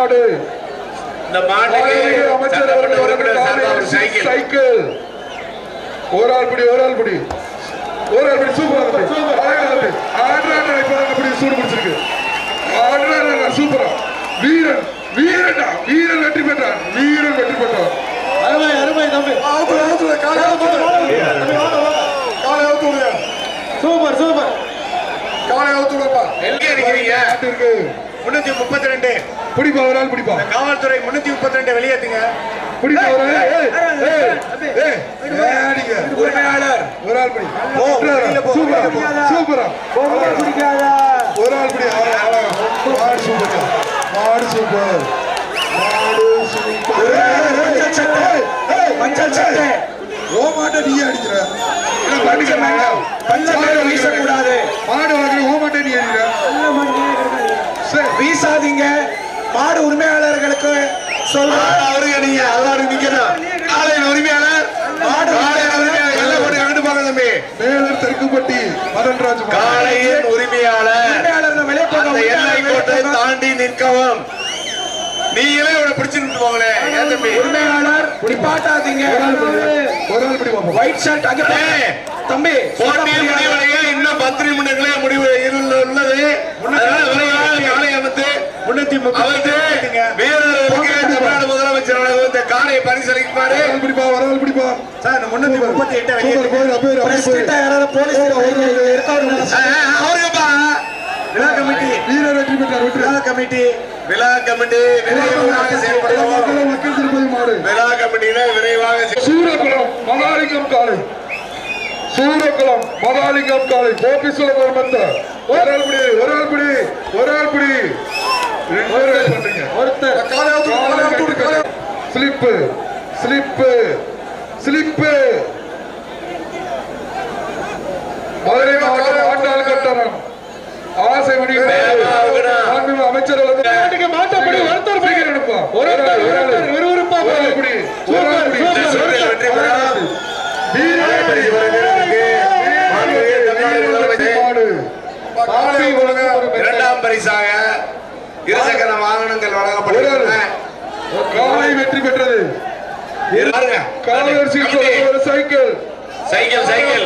மாடு இந்த மாட்டுக்கு அமைச்சர் அவர்கள் ஒரு சைக்கிள் சைக்கிள் ஒரு ஆள் பிடி ஒரு ஆள் பிடி ஒரு ஆள் பிடி சூப்பரா ஆடுறா சூடு பிடிச்சிருக்கு ஆடுறா சூப்பரா வீரன் வீரன்டா வீரன் வெற்றி பெற்றான் வீரன் வெற்றி பெற்றான் அருமை அருமை தம்பி அவுத்துல அவுத்துல காலை காலை அவுத்துல சூப்பர் சூப்பர் காலை இருக்கு முன்னூத்தி முப்பத்தி ரெண்டு பிடிப்பா ஒரு ஆள் பிடிப்பா? காவல்துறை முன்னூத்தி முப்பத்தி ரெண்டு வெளியேற்றுங்க பிடிப்பா ஒரு உரிமையாளர் ஒரு ஆள் பிடி. சூப்பரா. சூப்பரா ஒரு ஆள் பிடி மாடு சூப்பர். மாடு சூப்பர். மாடு சூப்பர். ஓ மாட்டை நீ அடிக்கிற. மாடு வளர்க்குற ஓ மாட்டை நீ அடிக்கிற. வீசாதீங்க. மாடு உரிமையாளர்களுக்கு சொல்றேன். அவருங்க நீங்க. நீங்க தான் காலையில் உரிமையாளர் மாடு உரிமையாளர். எல்லாம் போட்டு கண்டு பாருங்க தம்பி? மேலர் தெற்குப்பட்டி மதன்ராஜ். காலையின் உரிமையாளர். எல்லை கோட்டை தாண்டி நிற்கவும். நீங்களே இவனை பிடிச்சு நின்று போங்களே. ஏன் தம்பி? உரிமையாளர் நிப்பாட்டாதீங்க. ஒரு பிடி ஷர்ட் அங்க தம்பி இன்னும் பத்து நிமிடங்களே முடிவு உள்ளது. அதனால விரைவாக காலை அமைத்து முன்னூத்தி அமைத்து வீரர்களுக்கு தமிழ்நாடு முதலமைச்சர் அவர்கள் இந்த காலையை பரிசளிக்குமாறு பிடிப்பா ஆள் பிடிப்பா. சார் முன்னூத்தி முப்பத்தி எட்டு விழா கமிட்டி. வீரர் வெற்றி பெற்றார் விழா கமிட்டி. விழா கமிட்டி விரைவாக செயல்படுவோம். மக்கள் திருப்பதி மாடு. விழா கமிட்டியில விரைவாக செய்~ சூரகுளம் மகாலிங்கம் காலை சூரகுளம். மகாலிங்கம் காலை கோபி சுலபம் வந்த ஒரு ஆள் பிடி ஒரு ஆள் பிடி ஒரு ஆள் பிடி. ஒருத்தர். Slip slip slip. மதுரை மாவட்டம் ஆண்டாள் கட்டணம். ஆசை மணி அமைச்சர் மாட்டப்படி ஒருத்தர் போய் சீக்கிரம் எடுப்பா. ஒரு விறுவிறுப்பா ஒரு. பிடி. ஒரு பிடி. இரண்டாம் பரிசாக இருசக்கர வாகனங்கள் வழங்கப்படுகின்றன காலை வெற்றி பெற்றது. சைக்கிள். Cycle cycle.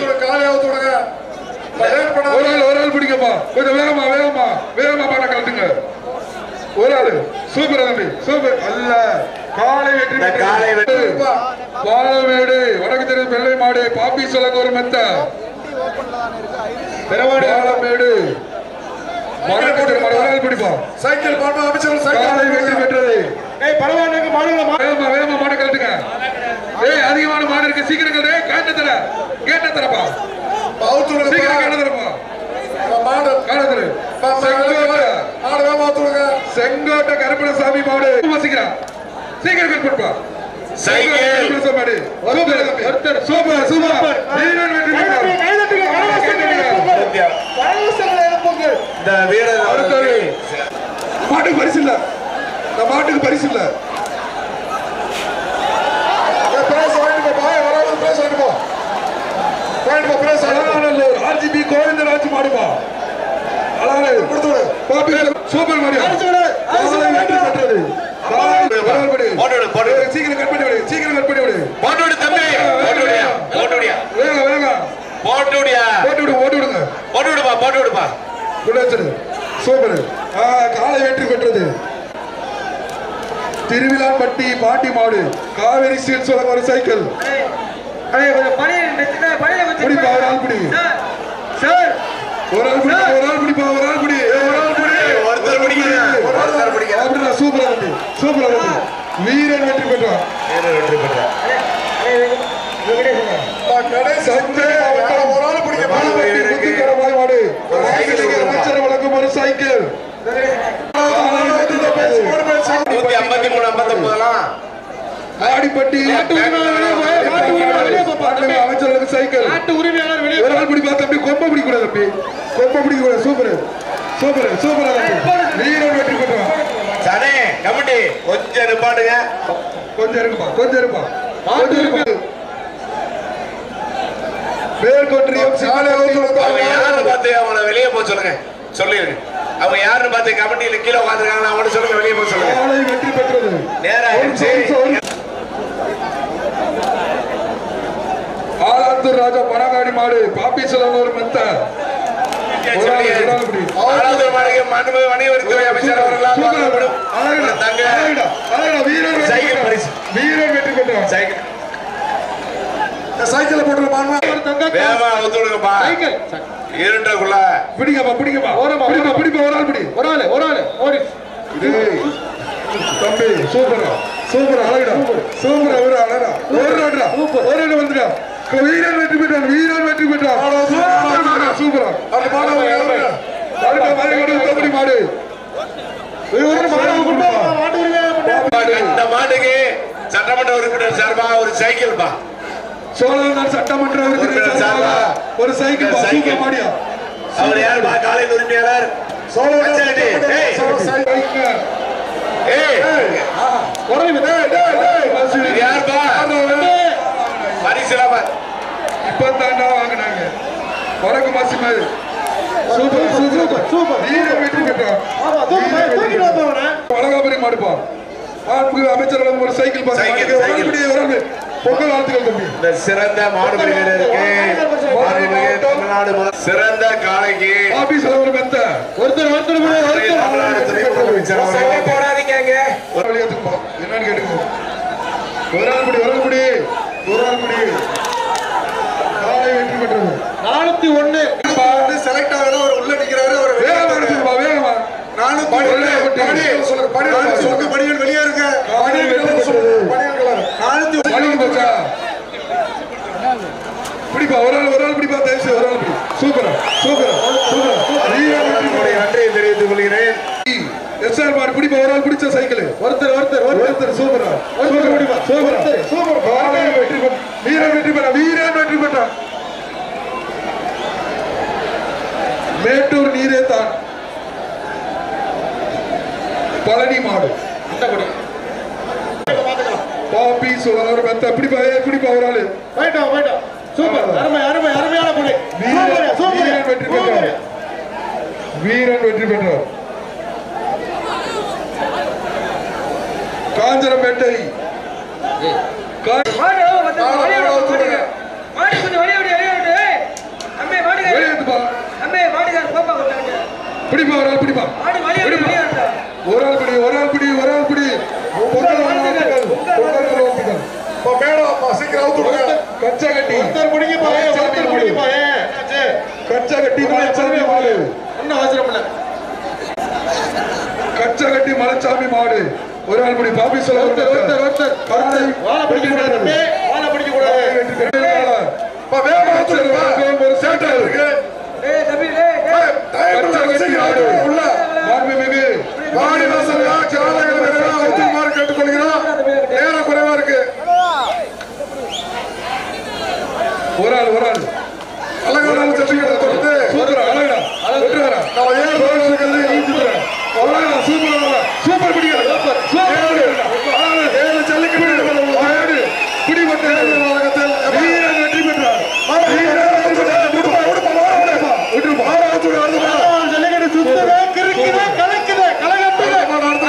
ஒரு ஆள் ஒரு ஆள் பிடிங்கப்பா. கொஞ்சம் வேகமா வேகமா வேகமா பாட கலட்டுங்க ஒரு ஆளு. சூப்பர் தம்பி சூப்பர். அல்ல. காலை வெற்றி காளை வெற்றி. பாலமேடு வடக்கு தெரு வெள்ளை மாடு பாப்பி சொல்லங்க ஒரு மெத்த. பெருமாடு. பாலமேடு வடக்கு தெரு மாடு ஒரு ஆள் பிடிப்பா சைக்கிள் பாப்பா அமைச்சர் காலை வெற்றி பெற்றது. ஏய் பரவாயில்ல மாடுங்கள வேகமா வேகமா மாடு கலட்டுங்க ஏய் அதிகமான மாடு இருக்கு. சீக்கிரம் கலட்டு கேட்ட தர. கேட்ட தரப்பா. சீக்கிரம் கேட்ட தரப்பா. காலத்துல செங்கோட்டை. கருப்பணசாமி மாடு. சீக்கிரம் சீக்கிரம் கட் பண்ணுப்பா சைக்கிள். சூப்பர். சூப்பர். சூப்பர். பெற்றார். இந்த வீரர் அடுத்தது. மாட்டுக்கு பரிசு இல்ல. இந்த மாட்டுக்கு பரிசு இல்ல. கோவிந்தராஜ் மாடுமா அழகான பாப்பி சூப்பர் மாரியா. போட்டு போட்டு. சீக்கிரம் கட் பண்ணி விடு சீக்கிரம் கட் பண்ணி விடு போட்டு தம்பி போட்டு விடியா போட்டு வேக வேக. போட்டு விடியா போட்டு விடு ஓட்டு விடுங்க. போட்டு விடுப்பா போட்டு விடுப்பா. குடாச்சரு சூப்பர். ஆ, காலை வெற்றி பெற்றது திருவிழாப்பட்டி பாட்டி மாடு காவேரி ஸ்டீல் சொல்ல ஒரு சைக்கிள் ஒரு ஆள் பிடி ஒரு ஆள் பிடி ஒரு ஆள் பிடிப்பா ஒரு ஆள் பிடி ஏ, ஒரு ஆள் பிடி ஒருத்தர் பிடிக்கிறேன் ஒருத்தர் பிடிக்கிறேன் அப்படின்னா சூப்பரா தம்பி சூப்பரா தம்பி வீரன் வெற்றி பெற்றான் வீரர் வெற்றி ஒரு சைக்கிள் ஆடிப்பட்டி அமைச்சர்களுக்கு சைக்கிள் கொப்ப பிடிக்க கூட சூப்பர் சூப்பர் சூப்பர் வீரர் வெற்றி பெற்றோம் சனே கமிட்டி கொஞ்சம் இருப்பாடுங்க கொஞ்சம் இருக்குப்பா கொஞ்சம் இருப்பா கொஞ்சம் இருக்கு மேற்கொன்றியம் வெளியே போக சொல்லுங்க. சொல்லிருங்க அவங்க யாருன்னு பார்த்து கமிட்டியில கீழே உட்காந்துருக்காங்க அவங்க சொல்லுங்க வெளியே போக சொல்லுங்க. வெற்றி பெற்றது. நேரம் ஆலாத்தூர் ராஜா பனகாடி மாடு பாப்பி செலவர் மெத்த. மாண்புமிகு வணிகவரித்துறை அமைச்சர் அவர்களால் தங்க அழகுடா, அழகுடா, வீரன் வெற்றி சைக்கிள். பரிசு. வீரன் வெற்றி பெற்றார் சைக்கிள். சைக்கிள் போட்டுருப்பான் ஒரு தங்க வேகமா ஒத்துடுங்கப்பா சைக்கிள். இருண்டக்குள்ள. பிடிங்கப்பா பிடிங்கப்பா. ஓரமா, பிடிப்பா ஓரமா. பிடிப்பா ஒரு ஆள் பிடி. ஒரு ஆளு ஒரு ஆளு. ஓடி. தம்பி சூப்பரா. சூப்பர் அழகுடா. சூப்பர். ஒரு அழகா ஒரு ராடு வந்துடா வீரன் வெற்றி பெற்றார் வீரன் வெற்றி பெற்றார். சூப்பரா, மாடு. மாடு ஒரு மாடு கொண்டு வா, மாட்டு உரிமையாளர் மாடு. இந்த மாட்டுக்கு சட்டமன்ற உறுப்பினர் சார்பாக ஒரு சைக்கிள் பா. சோழவந்தான் சட்டமன்ற உறுப்பினர் சார்பா ஒரு சைக்கிள் சைக்கிள். மாடியா. அவர் யார் பா காலையில் உரிமையாளர். பச்சைக்கட்டி. ஏய். ஏய். டேய், டேய், டேய், பஸ் இது யாருப்பா பரிசுலமா இப்பதான்டா வாங்கினாங்க. வரக்கு மாசி மாதிரி. Super super super. வீரன் வெற்றி பெற்றார் ஆமா, தூக்கு பா, தூக்கிட்டு வா பா அவனை. அழகாபுரி மாடுப்பா அமைச்சர் ஒரு சைக்கிள் பொங்கல் வாழ்த்துக்கள் தம்பி. இந்த சிறந்த மாடுபிடி வீரருக்கு தமிழ்நாடு சிறந்த காளைக்கு ஆபீஸ் ஒரு மெத்த. ஒருத்தர் ஒருத்தர் போடாதீங்க ஒரு வழியாத்துக்கு போ என்னன்னு கேட்டுக்கோ ஒரு ஆள் பிடி ஒரு ஆள் பிடி நானூத்தி ஒண்ணு. செலக்ட் ஆகணும் அவர் உள்ள நிக்கிறாரு அவர் வேகமா எடுத்துக்கப்பா வேகமா. படி. சொல்லுங்க. நானூத்தி ஒண்ணு படிகள் வெளியே பெற்றது. நானூத்தி. மணி போச்சா பிடிப்பா ஒரு ஆள் ஒரு ஆள் பிடிப்பா தேசி ஒரு ஆள் பிடி சூப்பரா சூப்பரா சூப்பரா. நன்றியை தெரிவித்துக் கொள்கிறேன். எஸ்ஆர் மாடு பிடிப்பா ஒரு ஆள் பிடிச்ச சைக்கிள். ஒருத்தர் ஒருத்தர் ஒருத்தர். சூப்பரா ஒருத்தர் பிடிப்பா. சூப்பரா. சூப்பர் காலை வெற்றி பெற்ற வீரன் வெற்றி பெற்ற வீரன் வெற்றி பெற்றான் மேட்டூர் நீரே தான். பழனி மாடு. பாப்பி சொல்ல மெத்த பிடிப்பா ஏ பிடிப்பா ஒரு ஆளு. போயிட்டோம் போயிட்டோம் சூப்பர். அருமை அருமை அருமையான புடி வீரன் சூப்பர் வெற்றி சூப்பர் பெற்றார் வீரன் வெற்றி பெற்றார் காஞ்சனப்பேட்டை கா- மாடு வந்து வெளியே விடு, மாடு. மாடு கொஞ்சம் வெளியே விடு, வெளியே விடு. அம்மே, மாடுகாரு. வெளியேத்துப்பா அம்மே, மாடுகாரு, போப்பா கொஞ்சம் அங்க. பிடிப்பா ஒரு ஆள் பிடிப்பா. ஒரு ஆள் பிடி ஒரு ஆள் பிடி ஒரு ஆள் பிடி கச்சா கட்டி? கச்சா கட்டி மலைச்சாமி மாடு மாடு ஒரு ஆள் பிடி பாப்பி சொல்ல ஒருத்தர் ஒருத்தர் ஒருத்தர் காலை வாழை பிடிக்க கூடாது தம்பி. வாழை பிடிக்க கூடாது. வெற்றி பெற்றார். ஒரு சேட்டை இருக்கு. ஏய், தம்பி, ஏய், கட்டி மாடு. உள்ள. மாண்புமிகு வாடி வாசல்ல காலையில் வேணும் அவுத்துமாறு கேட்டுக்கொள்கிறோம் நேரம் குறைவா இருக்கு. ஒரு ஆள் ஒரு ஆள் அழகான சர்டிபிகேட் கொடுத்து சூப்பர் அழகா வெட்டுறாரா நம்ம ஏன் சோழர்கள் சூப்பர் அழகா சூப்பர் அழகா சூப்பர் பிடிக்கிறா சூப்பர் சூப்பர் ஏழு ஜல்லிக்கட்டு பிடி பட்டது உலகத்தில் வீரன் வெற்றி பெற்றார் வீரன் வெற்றி பெற்றார் விடுப்பா விடுப்பா விடுப்பா விட்டுருப்பா ஜல்லிக்கட்டு சுத்தவே கிறுக்குதே கலக்குதே கலகட்டுதே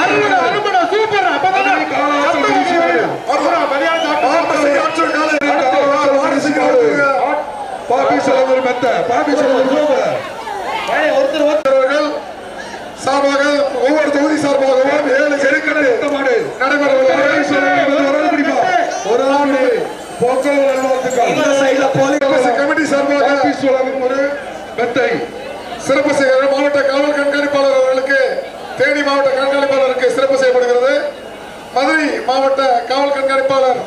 அருமடா அருமடா சூப்பர் அப்பதானே காலாசல் வீசுவது. அப்புறம் மரியாதை பாப்பி செலவர் மெத்த பாப்பி செலவர் ஒருத்தர் ஒருத்தர். அவர்கள் சார்பாக ஒவ்வொரு தொகுதி சார்பாகவும் ஏழு செருக்கடை மாடு. நடைபெற ஒரு. பொங்கல் நல்வாழ்த்துக்கள். கமிட்டி சார்பாக ஒரு மெத்தை சிறப்பு செய்கிற மாவட்ட காவல் கண்காணிப்பாளர் அவர்களுக்கு தேனி மாவட்ட கண்காணிப்பாளருக்கு சிறப்பு செய்யப்படுகிறது. மதுரை மாவட்ட காவல் கண்காணிப்பாளர்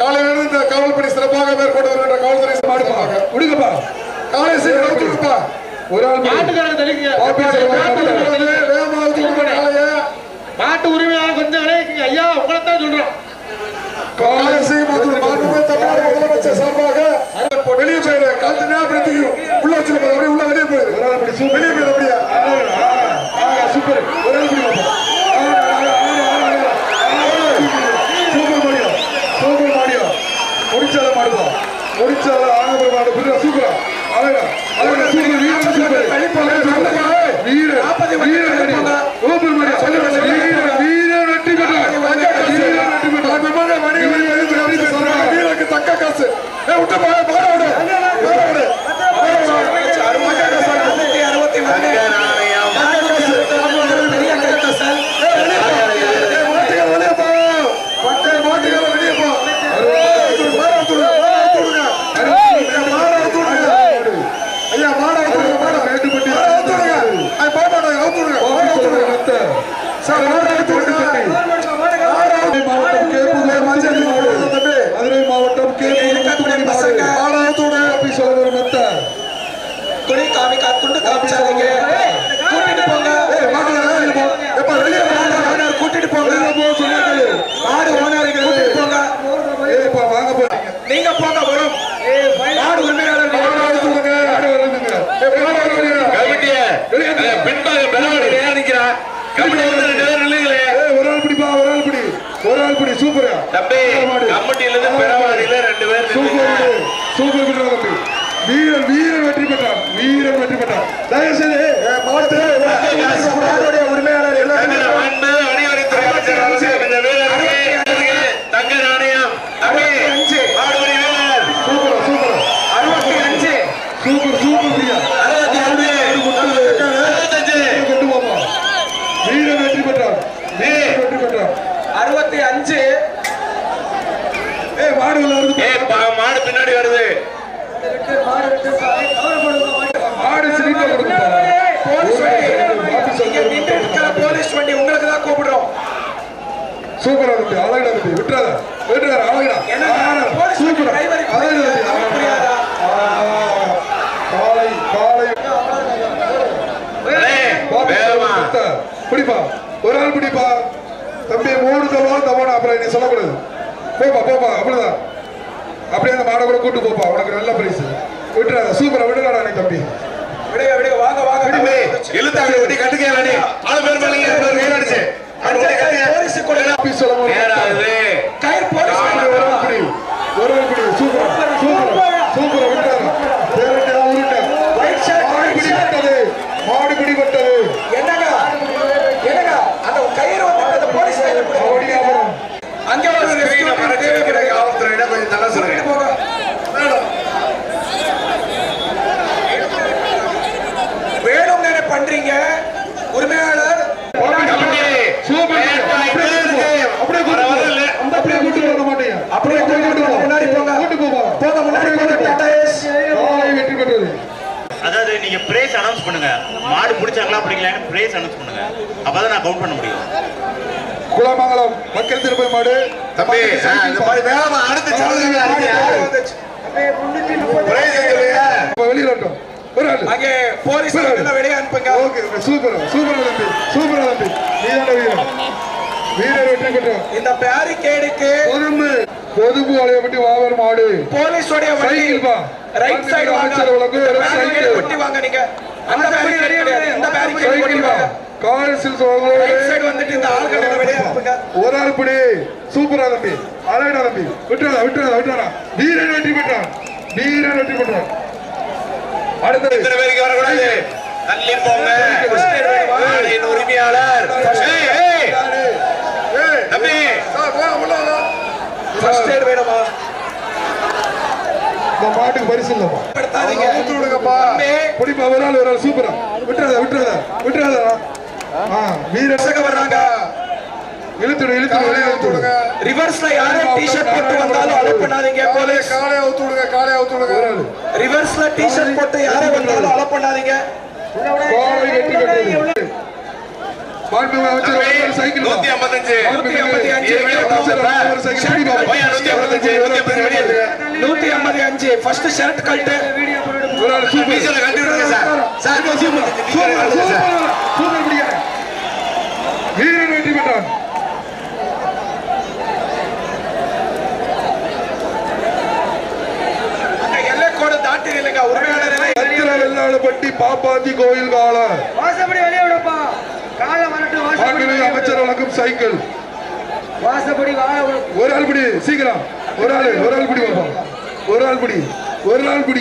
காலையிலிருந்து இந்த காவல் பணி சிறப்பாக மேற்கொண்டு வருகின்ற காவல்துறை மாடுப்பா சார்பாக விடுங்கப்பா. காலை சீக்கிரம் அவுத்துடுப்பா. ஒரு ஆள். மாட்டு உரிமையாளர் கொஞ்சம் விளைவிக்குங்க ஐயா உங்களைத்தான் சொல்றோம். காலை சீக்கிரம் அவுத்துடுங்க. மாண்புமிகு தமிழ்நாடு முதலமைச்சர் சார்பாக வெளியே போயிரு கழுத்து ஞாபகத்துக்கு உள்ள வச்சிருப்பா அப்படியே உள்ள வெளியே போயிரு வெளியே போயிரு அப்படியே சூப்பர் ஒரு ஆள் பிடி பாப்பா. ஆ, ஆ, ஆ, ஆ, ஆ, ஆ, சூப்பர் மாடியா சூப்பர் மாடியா முடிச்சால மாடுப்பா முடிச்சால ஆனபுரம் மாடு புரியுதா சூப்பரா அழகா அழகா சூப்பர் வீரன் சூப்பர் வீரன் வீரன் அடி. சூப்பர் மாடியா வீரன் வீரன் வெற்றி பெற்றார் வீரன் வெற்றி பெற்றார் விமான வணிக வரி எதிர்ப்பு அமைச்சர் சார்பாக வீரருக்கு தக்க காசு. விட்டு போ, ஒரு ஆள் பிடி. சூப்பர். கமிட்டியில இருந்து பெறாவாதியில ரெண்டு பேர் சூப்பர் சூப்பர் குடுற தம்பி. வீரன் வீரன் வெற்றி பெற்றான். வீரன் வெற்றி பெற்றான். தயவு செய்து மாட்டு. உரிமையாளர் எல்லாரும் சூப்பரா. தம்பி அழகடா தம்பி விட்டுறாத. என்னங்க, போலீஸ் சூப்பரா. அழகு புரியாதா? காலை காலை. பிடிப்பா. ஒரு ஆள் பிடிப்பா. தம்பி மூணு தவா தவணை அப்புறம் நீ சொல்லக்கூடாது. போப்பா போப்பா. அப்படிதான் அப்படியே அந்த மாடை கூட கூட்டு போப்பா. உனக்கு நல்ல பிரைஸ் விட்டுறாத. சூப்பரா விடுறாடா நீ தம்பி. விடுங்க விடுங்க. வாங்க வாங்க தம்பி. இழுத்தாங்க வெட்டி கட்டுக்க வேணி ஆளு பேர் மேலீங்க பேர் அடிச்சு. போலீஸ் கூட முடியாது. நேராகுது கயிறு போலீஸ் அப்படி ஒரு ஆள் பிடி ஒரு ஆள் பிடி சூப்பரா சூப்பரா சூப்பரா விட்டுறாத தேரட்டா உருட்டா White shirt, மாடு white shirt. பிடிபட்டது மாடு பிடிபட்டது என்னங்க என்னங்க அந்த கயிறு வந்து அந்த போலீஸ் கையில கொடுங்க. அப்படியே அப்புறம் அங்க ஒரு ஸ்கிரீனை மறைச்சு வைக்கிற காவல்துறையிடம் கொஞ்சம் நல்லா சொல்லுங்க போங்க வேணும் தானே பண்றீங்க உரிமையாளர் கமிட்டி சூப்பர் வேட்டை அப்படியே அப்படியே கூட்டு போ. அப்படியே கூட்டு வர போ. வரல. அப்படியே கூட்டு வர மாட்டீங்க அப்படியே கூட்டு போ. முன்னாடி போங்க. கூட்டு போப்பா போங்க முன்னாடி போங்க டாடா ஏஸ் காலை வெற்றி பெற்றது அதாவது நீங்க பிரேஸ் அனௌன்ஸ் பண்ணுங்க மாடு பிடிச்சாங்களா பிடிக்கலான்னு பிரேஸ் அனௌன்ஸ் பண்ணுங்க அப்பதான் நான் கவுண்ட் பண்ண முடியும் மக்கள் திருப்பதி மாடு. தம்பி இந்த மாதிரி வேகமா அடுத்து சலவை அடிங்க பிரைஸ் சொல்லுங்க இப்ப வெளியில வரட்டும். ஒரு ஆளு. அங்கே போலீஸ் எல்லாம் வெளியே அனுப்புங்க. ஓகே சூப்பர் சூப்பர் தம்பி. சூப்பர் தம்பி. நீதான வீரன் வீரர் வெற்றி பெற்றோம். இந்த பேரிகேடுக்கு பொதும்பு பொதும்பு வளையப்பட்டி வாவர் மாடு. போலீஸ் உடைய வண்டி. சைக்கிள் பா. ரைட் சைடு வாங்க. அமைச்சர் பேரிகேடு சைக்கிள். ஒட்டி வாங்க நீங்க. அந்த பேரிகேடு. இந்த பேரிகேடு ஒட்டி. வாங்க. கால் சில்ஸ் ரைட் சைடு வந்துட்டு இந்த ஆள்களை ஒரு ஆள் பிடி சூப்பரா தம்பி. அழகடா தம்பி. விட்டுறாதா விட்டுறாதா விட்டுறாதா. வீரன் வெற்றி பெற்றான். வீரன் வெற்றி பெற்றான். அடுத்தது. இத்தனை பேருக்கு வரக்கூடாது. தள்ளி போங்க. உரிமையாளர். தம்பி. ஃபர்ஸ்ட் எய்ட் வேணுமா? இந்த மாட்டுக்கு பரிசு இல்லப்பா விடுங்கப்பா. பிடிப்பா ஒரு ஆள் ஒரு ஆள். சூப்பரா. விட்டுறாதா விட்டுறாதா. விட்டுறாதா பசங்க வர்றாங்க. இழுத்துடு இழுத்துடு வெளியே விடுங்க. ரிவர்ஸ்ல யாரே டி-ஷர்ட் போட்டு வந்தாலும் அலோவ் பண்ணாதீங்க போலீஸ் காலை அவுத்து விடுங்க காலை அவுத்து விடுங்க. ரிவர்ஸ்ல டி-ஷர்ட் போட்டு யாரே வந்தாலும் அலோவ் பண்ணாதீங்க அவர்கள் ஒரு சைக்கிள் நூத்தி ஐம்பத்தஞ்சு. மாண்புமிகு ஐம்பத்தஞ்சு. அமைச்சர் அவர்கள் ஒரு சைக்கிள் பிடி பாப்பா. பையன் நூத்தி ஐம்பத்தஞ்சு நூத்தி ஐம்பத்தஞ்சு வெளியே இருக்கு. நூத்தி ஐம்பது அஞ்சு. ஃபர்ஸ்ட் ஷர்ட் கட்டி சார் நூத்தி ஐம்பத்தஞ்சு டீச்சரை சூப்பர் கட்டுங்க சார் சூப்பர் சூப்பர் பிடிக்கிறேன் வீரன் வெற்றி பெற்றான் வெள்ளாளப்பட்டி பாப்பாத்தி கோயில் கால. வாசப்படி வெளியே விடப்பா. காலை வரட்டும் வாசப்படி. அமைச்சர் வழங்கும் சைக்கிள். வாசப்படி. ஒரு ஆள் பிடி சீக்கிரம். ஒரு ஆள் ஒரு ஆள் பிடி பாப்பா. ஒரு ஆள் பிடி ஒரு ஆள் பிடி.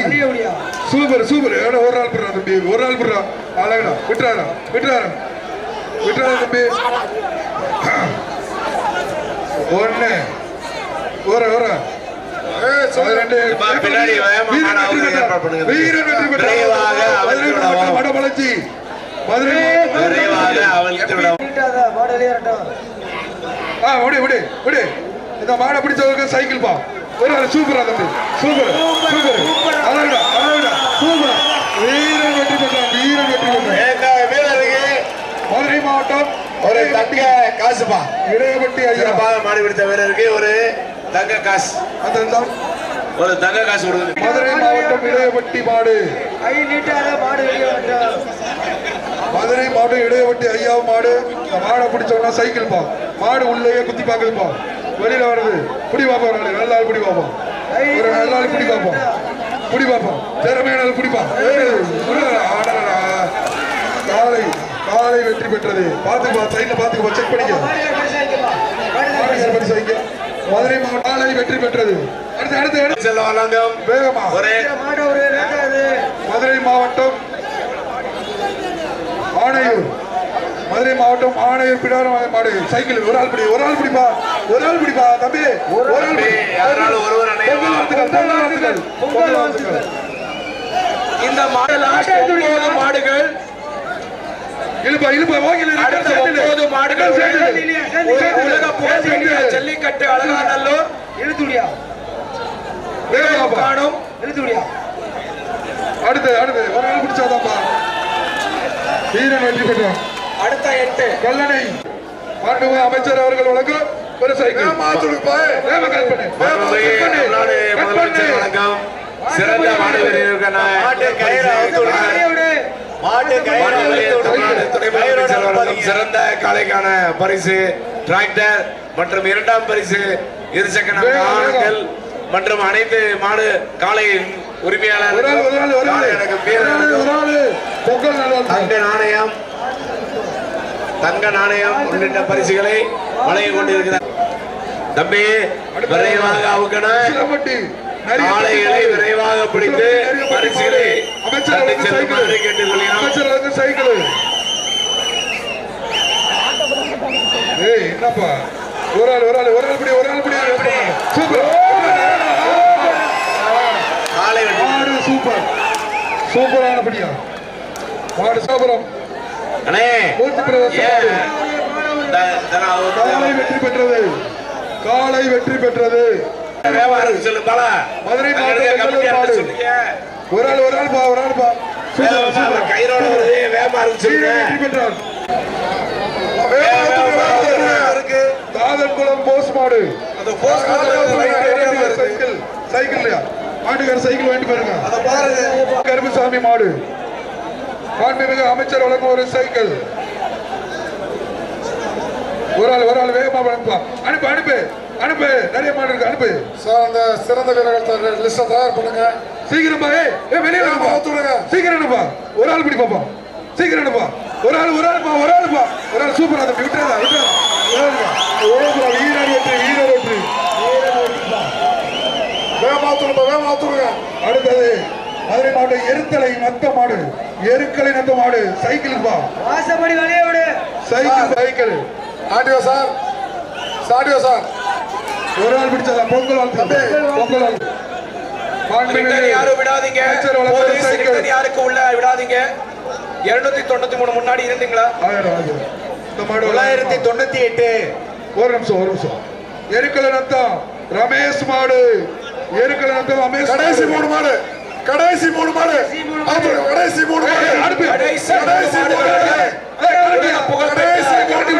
Super super. ஏடா ஒரு ஆள் பிடுறா தம்பி. ஒரு ஆள் பிடுறா. அழகடா விட்டுறாரா விட்டுறாரா. விட்டுறாரா தம்பி. ஒண்ணு. ஒரு ஒரு பதினெட்டு இப்ப பின்னாடி வேகமா வீரன் மாட வெற்றி அவுக்க ஏற்பாடு பண்ணுங்க. பெற்றார். வீரன் வெற்றி பெற்றார். விரைவாக மதுரை அவிழ்த்து மாவட்டம் விடவும். வடமலர்ச்சி மதுரை விரைவாக அவிழ்த்து விடவும் நீட்டாத? மாடு வெளியே வரட்டும் ஆ விடு விடு விடு இந்த மாடை பிடிச்சவருக்கு சைக்கிள் பா. ஒரு சூப்பரா தம்பி. Super super. அழகுடா சூப்பர் வீரன் வெற்றி பெற்றான் வீரன் வெற்றி பெற்றான் ஏங்க வீரருக்கு மதுரை மாவட்டம் ஒரு தங்க காசுப்பா. இடையப்பட்டி ஐயா. சிறப்பாக மாடு பிடித்த வீரருக்கு ஒரு தங்க காசு. அந்த ஒரு தங்க காசு கொடுக்குது. மதுரை மாவட்டம் இடையப்பட்டி மாடு. மதுரை மாவட்டம் இடையப்பட்டி ஐயா மாடு. மாடை பிடிச்சவனா சைக்கிள் பா. மாடு உள்ளேயே குத்தி பாக்குதுப்பா வெளியில வருது. புடி ஒரு ஆளு, நல்ல ஆள் புடி பாப்போம் ஒரு நல்ல ஆள் புடி பாப்போம் புடி பாப்போம் திறமையான புடிப்பா. காலை. காலை வெற்றி பெற்றது. பாத்துக்கப்பா சைட்ல பாத்துக்கப்பா செக் பண்ணிக்க. மதுரை மாவட்டம் காலை வெற்றி பெற்றது. அடுத்து அடுத்து அடுத்து. செல்ல வழங்கும் வேகமா. மதுரை மாவட்டம் ஆணையூர். மதுரை மாவட்டம் ஆணையூர் பிடாரம் மாடு. சைக்கிள் ஒரு ஆள் பிடி ஒரு ஆள் பிடிப்பா. ஒரு ஆள் பிடிப்பா தம்பி. ஒரு ஆள் பொங்கல் வாழ்த்துக்கள் இந்த மாடுகள் இழுப்பா இழுப்பா வாங்கல அடுத்த ஒன்பது மாடுகள் உலக- உலக புகழ்பெற்ற ஜல்லிக்கட்டு அழகாநல்லூர். இழுத்துடியா காணும். இழுத்துடியா அடுத்து அடுத்து. ஒரு ஆள் பிடிச்சாதாப்பா. வீரன் வெற்றி பெற்றான் அடுத்த எட்டு. கல்லணை. மாண்புமிகு அமைச்சர் அவர்கள் வழங்கும் ஒரு சைக்கிள். முதலமைச்சர் சிறந்த சிறந்த காளைக்கான பரிசு டிராக்டர் மற்றும் இரண்டாம் பரிசு இருசக்கர வாகனங்கள் மற்றும் அனைத்து மாடு காளை உரிமையாளர் தங்க. நாணயம் தங்க நாணயம் உள்ளிட்ட பரிசுகளை வழங்கிக் கொண்டிருக்கிறார். தம்பி விரைவாக அவுக்கணும் பட்டி. விரைவாக பிடித்து பரிசுகளை அமைச்சர் சைக்கிள். அமைச்சர் ஏய் என்னப்பா? ஒரு ஆள் ஒரு ஆள் ஒரு ஆள் பிடி ஒரு ஆள் பிடி சூப்பர். மாடு சூப்பர். சூப்பரான படியா. மாடு சூப்பரம். மூர்த்தி காலை வெற்றி பெற்றது. காலை வெற்றி பெற்றது. வியாபாரம் சொல்லு பாலா மதுரை ஒரு ஆள் ஒரு ஆள் பா ஒரு ஆள் பா. கயிறோட வருது வியாபாரம் பெற்றார். இருக்கு. தாதன்குளம் போஸ் மாடு. அந்த போஸ்ட் சைக்கிள் சைக்கிள் மாட்டுக்கார சைக்கிள் வாங்கிட்டு போயிருங்க அத பாருங்க. கருப்புசாமி மாடு. மாண்புமிகு அமைச்சர் வழங்கும் ஒரு சைக்கிள். ஒரு ஆள் ஒரு ஆள் வேகமா அனுப்பா அனுப்பு அனுப்பு. அனுப்பு நிறைய மாடு இருக்கு அனுப்பு. சார் அந்த சிறந்த வீரர்கள் லிஸ்ட தயார் பண்ணுங்க. சீக்கிரம் ஏய், வெளியே விடுங்க. சீக்கிரம் அனுப்பா ஒரு ஆள் பிடி பாப்பா. சீக்கிரம் அனுப்பா ஒரு ஆள் ஒரு ஆள் பா ஒரு ஆள் பா. ஒரு ஆள் சூப்பரா தம்பி விட்டுறதா விட்டுறதா வீரர் வெற்றி வீரர் வெற்றி வேகமா அவுத்துருங்க வேகமா அவுத்துருங்க அடுத்தது மதுரை மாவட்டம் எருத்தலை நத்த மாடு. எருக்கலை நத்த மாடு. சைக்கிள் பா. வாசப்படி வழியை விடு. Cycle cycle. Audio sir audio sir. ஒரு ஆள் பிடிச்சதா பொங்கல் வாழ்த்து. பொங்கல் வாழ்த்து. யாரும் விடாதீங்க. யாருக்கு உள்ள? விடாதீங்க. இருநூத்தி தொண்ணூத்தி மூணு முன்னாடி இருந்தீங்களா? தொள்ளாயிரத்தி தொண்ணூத்தி எட்டு. ஒரு நிமிஷம் ஒரு நிமிஷம். எருக்கலை நத்தம். ரமேஷ் மாடு. எருக்கலை நத்தம் ரமேஷ் கடைசி மூணு மாடு. கடைசி மூணு மாடு. கடைசி மூணு மாடு. கடைசி மூணு மாடு. கடைசி மூணு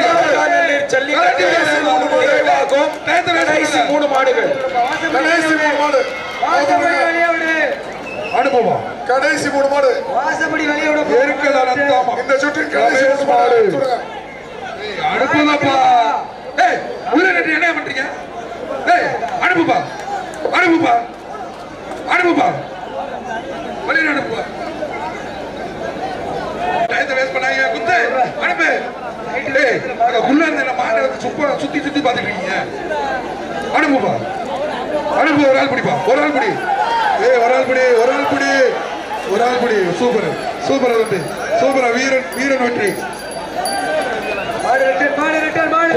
மாடு. ஜல்லிக்கட்டு. நிறைவாகும். கடைசி மூணு மாடுகள். கடைசி மூணு மாடு. அனுப்புவா கடைசி மூணு மாடு. வாசப்படி வழியை விடு. எருக்கலை நத்தம் இந்த சுற்றின் கடைசி மூணு மாடு. அனுப்புங்கப்பா ஏய் உள்ள கட்டி என்ன பண்றீங்க? ஏய் அனுப்புப்பா அனுப்புப்பா அனுப்புப்பா வெளியில அனுப்புப்பா டயத்தை வேஸ்ட் பண்ணாங்க குத்து. அனுப்பு உள்ள இருந்த இந்த மாட்டை வந்து சுப்ப சுத்தி சுத்தி பாத்துட்டு இருக்கீங்க. அனுப்புப்பா. அனுப்பு ஒரு ஆள் பிடிப்பா. ஒரு ஆள் பிடி. ஏய் ஒரு ஆள் பிடி ஒரு ஆள் பிடி. ஒரு ஆள் பிடி. சூப்பர். சூப்பர் வெற்றி சூப்பரா. வீரன் வீரன் வெற்றி. மாடு மாடு மாடு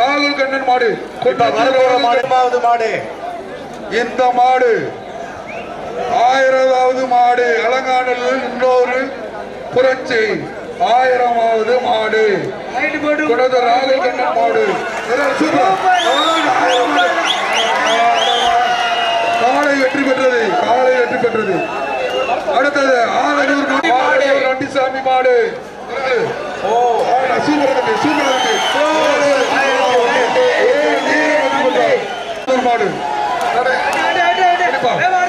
ராகுல் கண்ணன் மாடு. மூணாவது மாடு. இந்த மாடு. ஆயிரதாவது மாடு. அலங்காநல்லூர் இன்னொரு புரட்சி. ஆயிரமாவது மாடு. ரைட்டு போட்டு கொன்னத்தூர் ராகுல் கண்ணன் மாடு. காளை வெற்றி பெற்றது. காளை வெற்றி பெற்றது. அடுத்தது ஆலனூர் நொண்டி- ஆலனூர் நொண்டிசாமி மாடு. மாடு.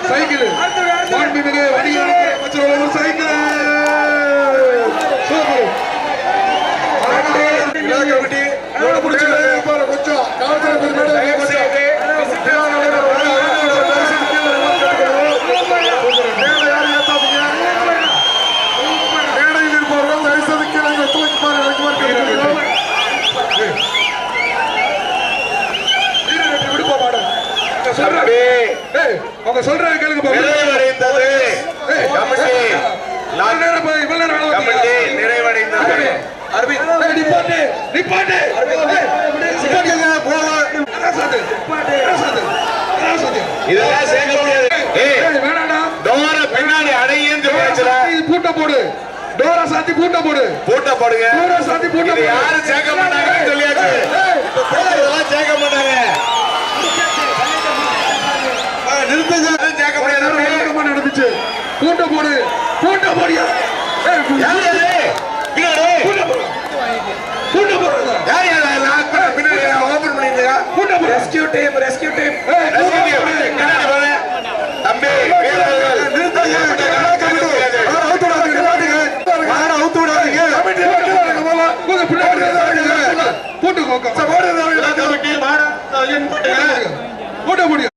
சைக்கிள். விடு, அடுத்து விடு, அடுத்து விடு. மாண்புமிகு வணிகவரி அமைச்சர் வழங்கும் சைக்கிள் சூப்பர் விழா கமிட்டி எவ்வளவு பிடிச்சிருக்கு? ஏய், பாரு, கொஞ்சம் காவல்துறை பிரிவு தயவு கொஞ்சம் செய்து மேடையில் இருப்பவர்கள் தயவு செய்து கீழே இறங்கி அவங்க சொல்றாங்க கேளுங்க பாப்போம். நிறைவடைந்தது ஏய், கமிட்டி இவ்வளவு நேரம் போய், இவ்வளவு நேரம் வேலை கமிட்டி பார்த்தீங்களா? நிறைவடைந்தது ஏய், நிப்பாட்டு, நிப்பாட்டு. ஏய், நிப்பாட்டுங்க, போதும். என்ன சாத்து? என்ன சாத்து? என்ன சாத்து? இதெல்லாம் சேர்க்க முடியாது ஏய் ஏய், வேணாம்டா. டோர பின்னாடி அடையும் பூட்ட போடு டோரா சாத்தி பூட்ட போடு பூட்ட போடுங்க டோரா சாத்தி இது போடு யாரும் சேர்க்க மாட்டாங்கன்னு சொல்லியாச்சு. இதெல்லாம் சேர்க்க மாட்டாங்க. நிறுத்துங்க. சேர்க்க முடியாது. நடந்துச்சு. பூட்ட போடு பூட்ட போடு பூட்ட போடுறதா யார் யார்? பின்னாடி ஓபன் பண்ணிருக்கா பூட்ட போடு ரெஸ்கியூ டீம் ரெஸ்கியூ டீம். தம்பி நிறுத்துங்க. யாரும் அவுத்து விடாதீங்க, நிப்பாட்டுங்க. யாரும் அவுத்து விடாதீங்க. கமிட்டி நிப்பாட்டுங்க, போலாம். கொஞ்சம் பின்னாடி மாட பூட்ட முடியும்